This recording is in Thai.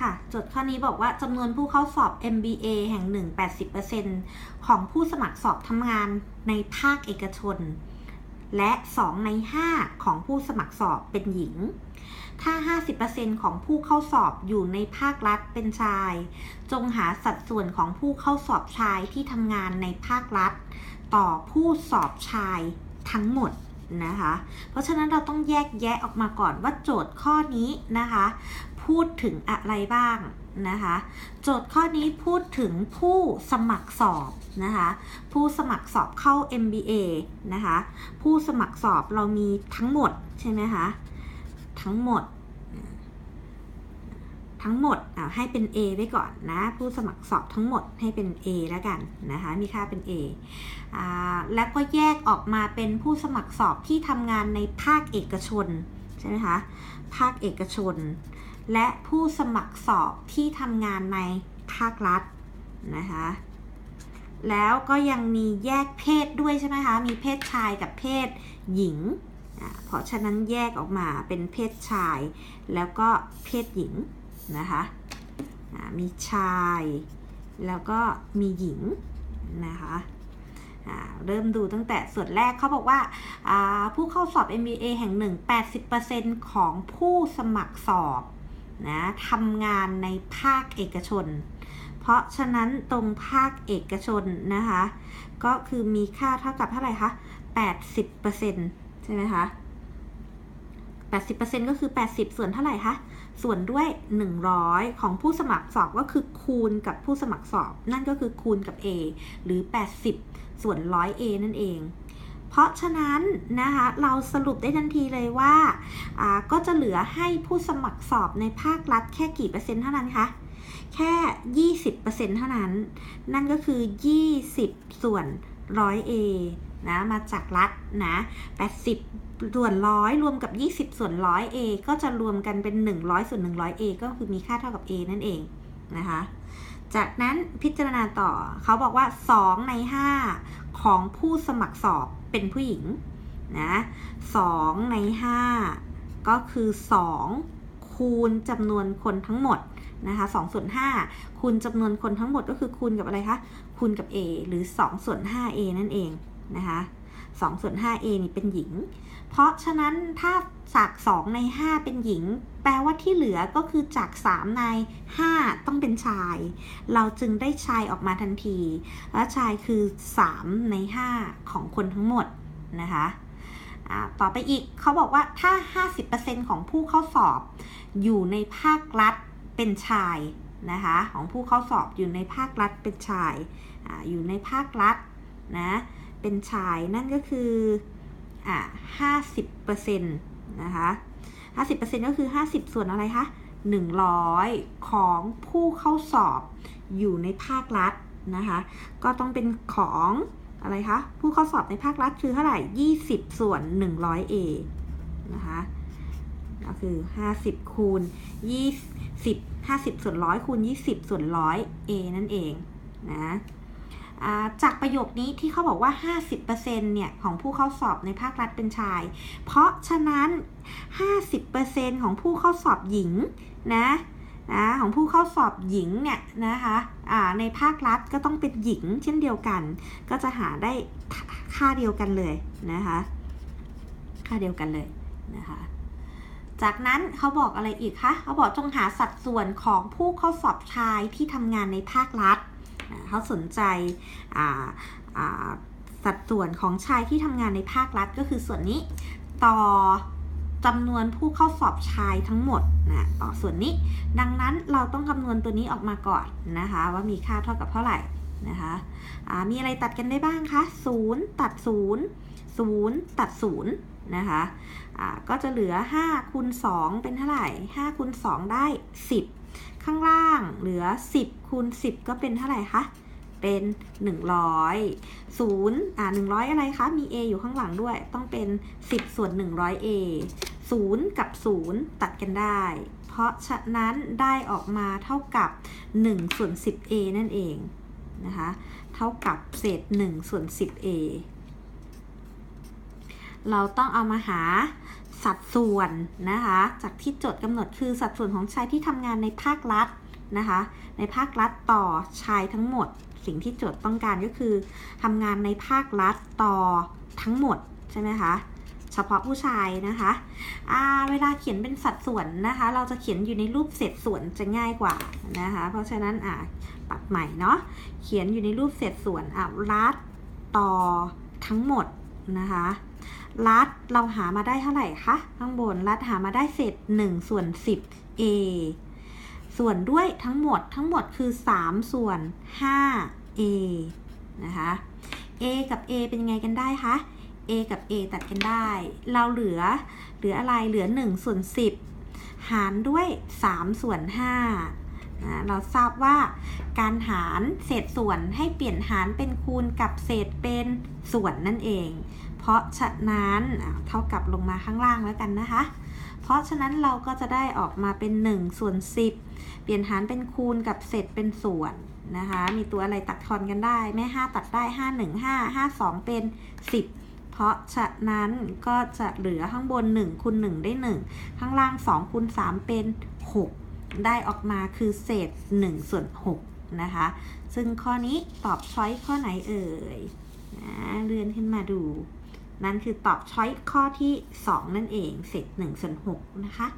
ค่ะโจทย์ข้อนี้บอกว่าจำนวนผู้เข้าสอบ MBA แห่ง1 80%ของผู้สมัครสอบทำงานในภาคเอกชน และ 2 ใน 5 ของผู้สมัครสอบเป็นหญิง ถ้า 50%ของผู้เข้าสอบอยู่ในภาครัฐเป็นชาย จงหาสัดส่วนของผู้เข้าสอบชายที่ทำงานในภาครัฐ ต่อผู้สอบชายทั้งหมดนะคะ เพราะฉะนั้นเราต้องแยกแยะออกมาก่อนว่าโจทย์ข้อนี้นะคะ พูดถึงอะไรบ้างนะคะ โจทย์ข้อนี้พูดถึงผู้สมัครสอบนะคะ ผู้สมัครสอบเข้า MBA นะคะ ผู้สมัครสอบเรามีทั้งหมดใช่ไหมคะ ทั้งหมด ทั้งหมดให้เป็น A ไว้ก่อนนะ ผู้สมัครสอบทั้งหมดให้เป็น A แล้วกันนะคะ มีค่าเป็น A อ่าแล้วก็แยกออกมาเป็นผู้สมัครสอบที่ทำงานในภาคเอกชนใช่ไหมคะ ภาคเอกชน และผู้สมัครสอบที่ทำงานในภาครัฐนะคะ แล้วก็ยังมีแยกเพศด้วยใช่ไหมคะ มีเพศชายกับเพศหญิง เพราะฉะนั้นแยกออกมาเป็นเพศชาย แล้วก็เพศหญิงนะคะมีชาย แล้วก็มีหญิงนะคะเริ่มดูตั้งแต่ส่วนแรกเขาบอกว่าผู้เข้าสอบ MBA แห่งหนึ่ง 80%ของผู้สมัครสอบ นะทำงานในภาคเอกชน เพราะฉะนั้นตรงภาคเอกชนนะคะ ก็คือมีค่าเท่ากับเท่าไหร่คะ 80%ใช่ไหมคะ 80%ก็คือ 80 ส่วนเท่าไหร่คะ ส่วนด้วย 100 ของผู้สมัครสอบก็คือคูณกับผู้สมัครสอบ นั่นก็คือคูณกับ A หรือ 80 ส่วน 100A นั่นเอง เพราะฉะนั้นนะคะเราสรุปได้ทันทีเลยว่าก็จะเหลือให้ผู้สมัครสอบในภาครัฐแค่กี่เปอร์เซ็นต์เท่านั้นคะแค่ 20%เท่านั้น นั่นก็คือ 20 ส่วน 100A นะ มาจากรัฐนะ 80 ส่วนร้อยรวมกับ 20 ส่วนร้อย a ก็จะรวมกันเป็น 100 ส่วน 100 a ก็คือมีค่าเท่ากับ a นั่นเอง นะคะ จากนั้นพิจารณาต่อเขาบอกว่า 2 ใน 5 ของผู้สมัครสอบเป็นผู้หญิงนะ2ใน 5 ก็คือ 2 คูณจำนวนคนทั้งหมดนะคะ2ส่วน5คูณจำนวนคนทั้งหมดก็คือคูณกับอะไรคะ คูณกับ a หรือ2ส่วน 5a นั่นเองนะคะ 2ส่วน 5a นี่เป็นหญิง เพราะฉะนั้นถ้าจาก 2 ใน 5 เป็นหญิง แปลว่าที่เหลือก็คือจาก 3 ใน 5 ต้องเป็นชาย เราจึงได้ชายออกมาทันที และชายคือ 3 ใน 5 ของคนทั้งหมดนะคะต่อไปอีกเขาบอกว่าถ้า 50%ของผู้เข้าสอบอยู่ในภาครัฐเป็นชายนะคะของผู้เข้าสอบอยู่ในภาครัฐเป็นชายออยู่ในภาครัฐนะ เป็นชายนั่นก็คืออ่าห้าสิบเปอร์เซ็นต์นะคะห้าสิบเปอร์เซ็นต์ก็คือห้าสิบส่วนอะไรคะหนึ่งร้อยของผู้เข้าสอบอยู่ในภาครัฐนะคะ ก็ต้องเป็นของอะไรคะผู้เข้าสอบในภาครัฐคือเท่าไหร่ยี่สิบส่วนหนึ่งร้อยเอนะคะก็คือห้าสิบคูณยี่สิบห้าสิบส่วนร้อยคูณยี่สิบส่วนร้อยเอนั่นเองนะ จากประโยคนี้ที่เขาบอกว่า 50%เนี่ยของผู้เข้าสอบในภาครัฐเป็นชาย เพราะฉะนั้น 50%ของผู้เข้าสอบหญิงนะนะของผู้เข้าสอบหญิงเนี่ยนะคะในภาครัฐก็ต้องเป็นหญิงเช่นเดียวกัน ก็จะหาได้ค่าเดียวกันเลยนะคะค่าเดียวกันเลยนะคะจากนั้นเขาบอกอะไรอีกคะเขาบอกจงหาสัดส่วนของผู้เข้าสอบชายที่ทำงานในภาครัฐ เขาสนใจสัดส่วนของชายที่ทำงานในภาครัฐก็คือส่วนนี้ต่อจำนวนผู้เข้าสอบชายทั้งหมดนะต่อส่วนนี้ ดังนั้นเราต้องคำนวณตัวนี้ออกมาก่อนนะคะ ว่ามีค่าเท่ากับเท่าไหร่นะคะมีอะไรตัดกันได้บ้างคะ0ตัด0 0 ตัด 0 นะคะก็จะเหลือ5คูณ2เป็นเท่าไหร่5คูณ2ได้ 10 ข้างล่างเหลือ 10คูณ10 ก็เป็นเท่าไหร่คะเป็น 100 0อ่า100 อะไรคะ มี a อยู่ข้างหลังด้วย ต้องเป็น 10 ส่วน 100a 0 กับ 0 ตัดกันได้ เพราะฉะนั้นได้ออกมาเท่ากับ 1 ส่วน 10a นั่นเองนะคะ เท่ากับเศษ 1 ส่วน 10a เราต้องเอามาหาสัดส่วนนะคะ จากที่โจทย์กำหนดคือสัดส่วนของชายที่ทำงานในภาครัฐนะคะ ในภาครัฐต่อชายทั้งหมด สิ่งที่โจทย์ต้องการก็คือทำงานในภาครัฐต่อทั้งหมดใช่ไหมคะเฉพาะผู้ชายนะคะอ่าเวลาเขียนเป็นสัดส่วนนะคะ เราจะเขียนอยู่ในรูปเศษส่วนจะง่ายกว่านะคะ เพราะฉะนั้นอ่าปรับใหม่เนาะ เขียนอยู่ในรูปเศษส่วนอะรัฐต่อทั้งหมดนะคะ รัฐเราหามาได้เท่าไหร่คะข้างบนรัฐหามาได้เศษ1ส่วน 10 a ส่วนด้วยทั้งหมดทั้งหมดคือ 3 ส่วน 5 a นะคะ a กับ a เป็นยังไงกันได้คะ a กับ a ตัดกันได้ เราเหลือเหลืออะไรเหลือ1ส่วน10 หารด้วย 3 ส่วน5นะเราทราบว่าการหารเศษส่วนให้เปลี่ยนหารเป็นคูณกับเศษเป็นส่วนนั่นเอง ราะฉะนั้นเท่ากับลงมาข้างล่างแล้วกันนะคะ เพราะฉะนั้นเราก็จะได้ออกมาเป็น1ส่วน10 เปลี่ยนหารเป็นคูณกับเศษเป็นส่วนนะคะ มีตัวอะไรตัดทอนกันได้แม่ 5 ตัดได้ 5 1 5 5 2 เป็น 10 เพราะฉะนั้นก็จะเหลือข้างบน1คูณ1ได้ 1 ข้างล่าง2คูณ3เป็น 6 ได้ออกมาคือเศษ1ส่วน6นะคะ ซึ่งข้อนี้ตอบช้อยข้อไหนเอ่ยนะเลื่อนขึ้นมาดู นั่นคือตอบช้อยข้อที่ 2 นั่นเองเศษ1ส่วน6นะคะ